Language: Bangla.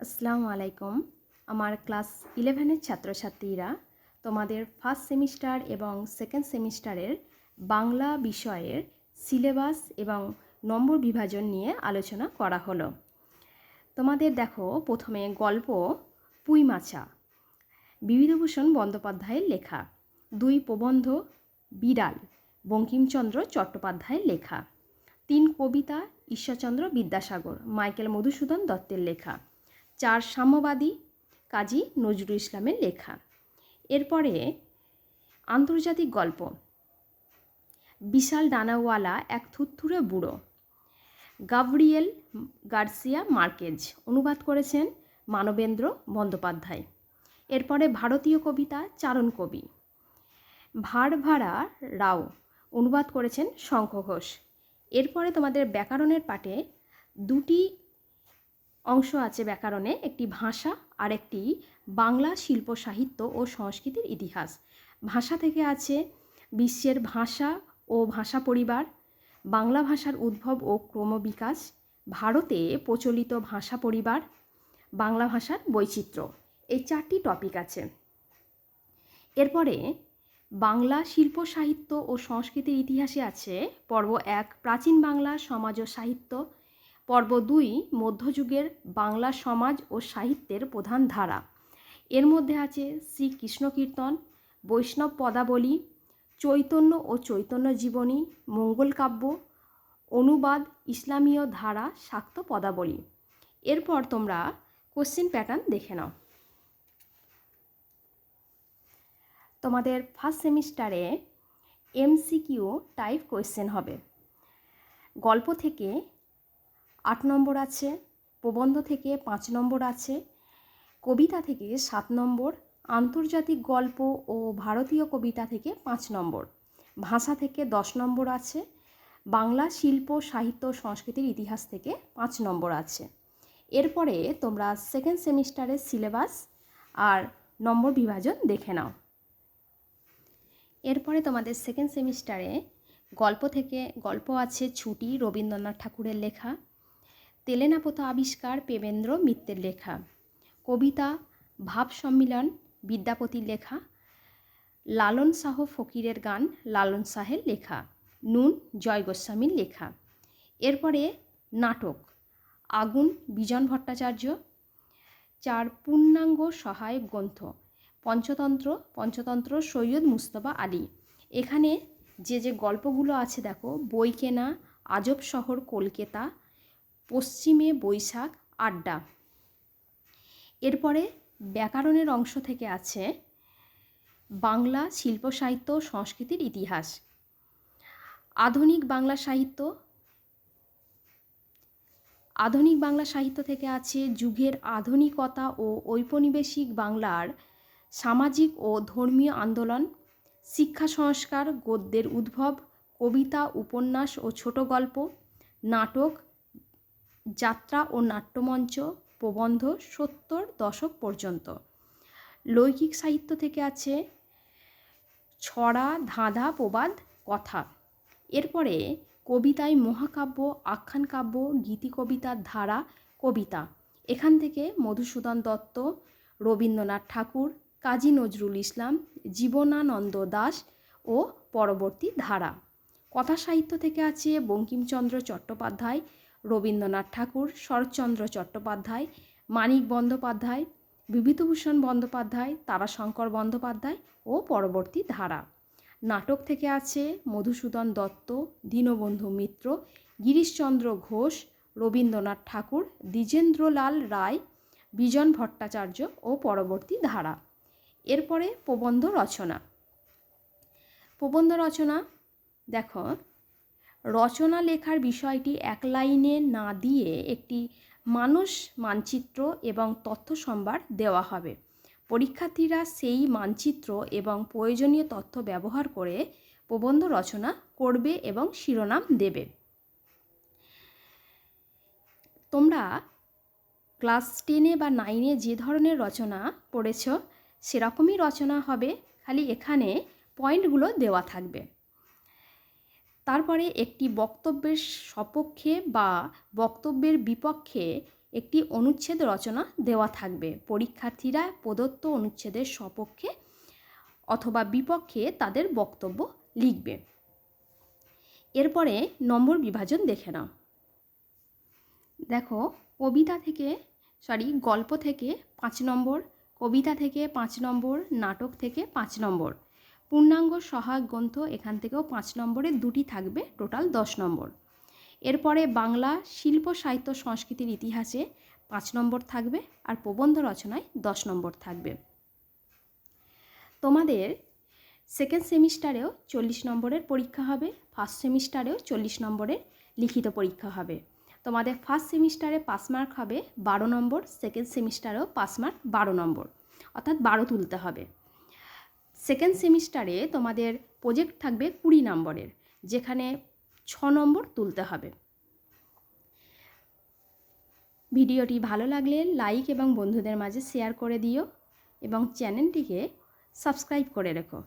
আসসালামু আলাইকুম। আমার ক্লাস ইলেভেনের ছাত্রছাত্রীরা তোমাদের ফার্স্ট সেমিস্টার এবং সেকেন্ড সেমিস্টারের বাংলা বিষয়ের সিলেবাস এবং নম্বর বিভাজন নিয়ে আলোচনা করা হলো। তোমাদের দেখো, প্রথমে গল্প পুইমাছা বিবিধভূষণ বন্দ্যোপাধ্যায়ের লেখা। দুই প্রবন্ধ, বিড়াল, বঙ্কিমচন্দ্র চট্টোপাধ্যায়ের লেখা। তিন কবিতা, ঈশ্বরচন্দ্র বিদ্যাসাগর, মাইকেল মধুসূদন দত্তের লেখা। চার সাম্যবাদী কাজী নজরুল ইসলামের লেখা। এরপরে আন্তর্জাতিক গল্প। বিশাল ডানাওয়ালা এক থুত্থুরে বুড়ো। গাব্রিয়েল গার্সিয়া মার্কেজ অনুবাদ করেছেন মানবেন্দ্র বন্দ্যোপাধ্যায়। এরপরে ভারতীয় কবিতা চারণ কবি। ভাড় ভাড়া রাও অনুবাদ করেছেন শঙ্খ ঘোষ। এরপরে তোমাদের ব্যাকরণের পাঠে দুটি অংশ আছে ব্যাকরণে, একটি ভাষা আর একটি বাংলা শিল্প সাহিত্য ও সংস্কৃতির ইতিহাস। ভাষা থেকে আছে বিশ্বের ভাষা ও ভাষা পরিবার, বাংলা ভাষার উদ্ভব ও ক্রমবিকাশ, ভারতে প্রচলিত ভাষা পরিবার, বাংলা ভাষার বৈচিত্র্য। এই চারটি টপিক আছে। এরপরে বাংলা শিল্প সাহিত্য ও সংস্কৃতির ইতিহাসে আছে পর্ব এক, প্রাচীন বাংলা সমাজ ও সাহিত্য পর্ব দুই, মধ্যযুগের বাংলা সমাজ ও সাহিত্যের প্রধান ধারা। এর মধ্যে আছে শ্রীকৃষ্ণ কীর্তন, বৈষ্ণব পদাবলী, চৈতন্য ও চৈতন্য জীবনী, মঙ্গল কাব্য, অনুবাদ, ইসলামীয় ধারা, শাক্ত পদাবলী। এরপর তোমরা কোশ্চেন প্যাটার্ন দেখে নাও। তোমাদের ফার্স্ট সেমিস্টারে এমসিকিউ টাইপ কোয়েশ্চেন হবে। গল্প থেকে আট নম্বর আছে, প্রবন্ধ থেকে পাঁচ নম্বর আছে, কবিতা থেকে সাত নম্বর, আন্তর্জাতিক গল্প ও ভারতীয় কবিতা থেকে পাঁচ নম্বর, ভাষা থেকে দশ নম্বর আছে, বাংলা শিল্প, সাহিত্য, সংস্কৃতির ইতিহাস থেকে পাঁচ নম্বর আছে। এরপরে তোমরা সেকেন্ড সেমিস্টারের সিলেবাস আর নম্বর বিভাজন দেখে নাও। এরপরে তোমাদের সেকেন্ড সেমিস্টারে গল্প থেকে গল্প আছে ছুটি রবীন্দ্রনাথ ঠাকুরের লেখা। তেলেনাপোতা আবিষ্কার পেবেন্দ্র মিত্রের লেখা। কবিতা, ভাব সম্মিলন, বিদ্যাপতির লেখা। লালন শাহ ফকিরের গান, লালন শাহের লেখা। নুন জয় গোস্বামীর লেখা। এরপরে নাটক, আগুন, বিজন ভট্টাচার্য। চার পূর্ণাঙ্গ সহায়ক গ্রন্থ, পঞ্চতন্ত্র পঞ্চতন্ত্র সৈয়দ মুস্তফা আলী। এখানে যে যে গল্পগুলো আছে দেখো বই কেনা আজব শহর, কলকাতা পশ্চিমে বৈশাখ, আড্ডা। এরপরে ব্যাকরণের অংশ থেকে আছে বাংলা শিল্প সাহিত্য সংস্কৃতির ইতিহাস। আধুনিক বাংলা সাহিত্য, আধুনিক বাংলা সাহিত্য থেকে আছে যুগের আধুনিকতা ও ঔপনিবেশিক বাংলার সামাজিক ও ধর্মীয় আন্দোলন, শিক্ষা সংস্কার, গদ্যের উদ্ভব, কবিতা, উপন্যাস ও ছোট গল্প, নাটক যাত্রা ও নাট্যমঞ্চ প্রবন্ধ সত্তর দশক পর্যন্ত। লৈকিক সাহিত্য থেকে আছে ছড়া, ধাঁধা, প্রবাদ, কথা। এরপরে কবিতায় মহাকাব্য, আখ্যান কাব্য, গীতি কবিতার ধারা, কবিতা। এখান থেকে মধুসূদন দত্ত, রবীন্দ্রনাথ ঠাকুর, কাজী নজরুল ইসলাম, জীবনানন্দ দাস ও পরবর্তী ধারা। কথা সাহিত্য থেকে আছে বঙ্কিমচন্দ্র চট্টোপাধ্যায় রবীন্দ্রনাথ ঠাকুর, শরৎচন্দ্র চট্টোপাধ্যায়, মানিক বন্দ্যোপাধ্যায়, বিভূতিভূষণ বন্দ্যোপাধ্যায়, তারাশঙ্কর বন্দ্যোপাধ্যায় ও পরবর্তী ধারা। নাটক থেকে আছে মধুসূদন দত্ত, দীনবন্ধু মিত্র, গিরিশচন্দ্র ঘোষ, রবীন্দ্রনাথ ঠাকুর, দ্বিজেন্দ্রলাল রায়, বিজন ভট্টাচার্য ও পরবর্তী ধারা। এরপরে প্রবন্ধ রচনা। প্রবন্ধ রচনা, দেখো রচনা লেখার বিষয়টি এক লাইনে না দিয়ে একটি মানুষ মানচিত্র এবং তথ্য সম্ভার দেওয়া হবে। পরীক্ষার্থীরা সেই মানচিত্র এবং প্রয়োজনীয় তথ্য ব্যবহার করে প্রবন্ধ রচনা করবে এবং শিরোনাম দেবে। তোমরা ক্লাস টেনে বা নাইনে যে ধরনের রচনা পড়েছ, সেরকমই রচনা হবে, খালি এখানে পয়েন্টগুলো দেওয়া থাকবে। তারপরে একটি বক্তব্যের সপক্ষে বা বক্তব্যের বিপক্ষে একটি অনুচ্ছেদ রচনা দেওয়া থাকবে। পরীক্ষার্থীরা প্রদত্ত অনুচ্ছেদের সপক্ষে অথবা বিপক্ষে তাদের বক্তব্য লিখবে। এরপরে নম্বর বিভাজন দেখে নাও। দেখো, কবিতা থেকে সরি গল্প থেকে পাঁচ নম্বর, কবিতা থেকে পাঁচ নম্বর, নাটক থেকে পাঁচ নম্বর। পূর্ণাঙ্গ সহায়ক গ্রন্থ এখান থেকেও পাঁচ নম্বরে দুটি থাকবে, টোটাল দশ নম্বর। এরপরে বাংলা শিল্প সাহিত্য সংস্কৃতির ইতিহাসে পাঁচ নম্বর থাকবে আর প্রবন্ধ রচনায় দশ নম্বর থাকবে। তোমাদের সেকেন্ড সেমিস্টারেও চল্লিশ নম্বরের পরীক্ষা হবে ফার্স্ট সেমিস্টারেও চল্লিশ নম্বরের লিখিত পরীক্ষা হবে। তোমাদের ফার্স্ট সেমিস্টারে পাস মার্ক হবে, বারো নম্বর সেকেন্ড সেমিস্টারেও পাস মার্ক বারো নম্বর। অর্থাৎ বারো তুলতে হবে। সেকেন্ড সেমিস্টারে তোমাদের প্রজেক্ট থাকবে কুড়ি নম্বরের, যেখানে ছ নম্বর তুলতে হবে। ভিডিওটি ভালো লাগলে লাইক এবং বন্ধুদের মাঝে শেয়ার করে দিও এবং চ্যানেলটিকে সাবস্ক্রাইব করে রেখো।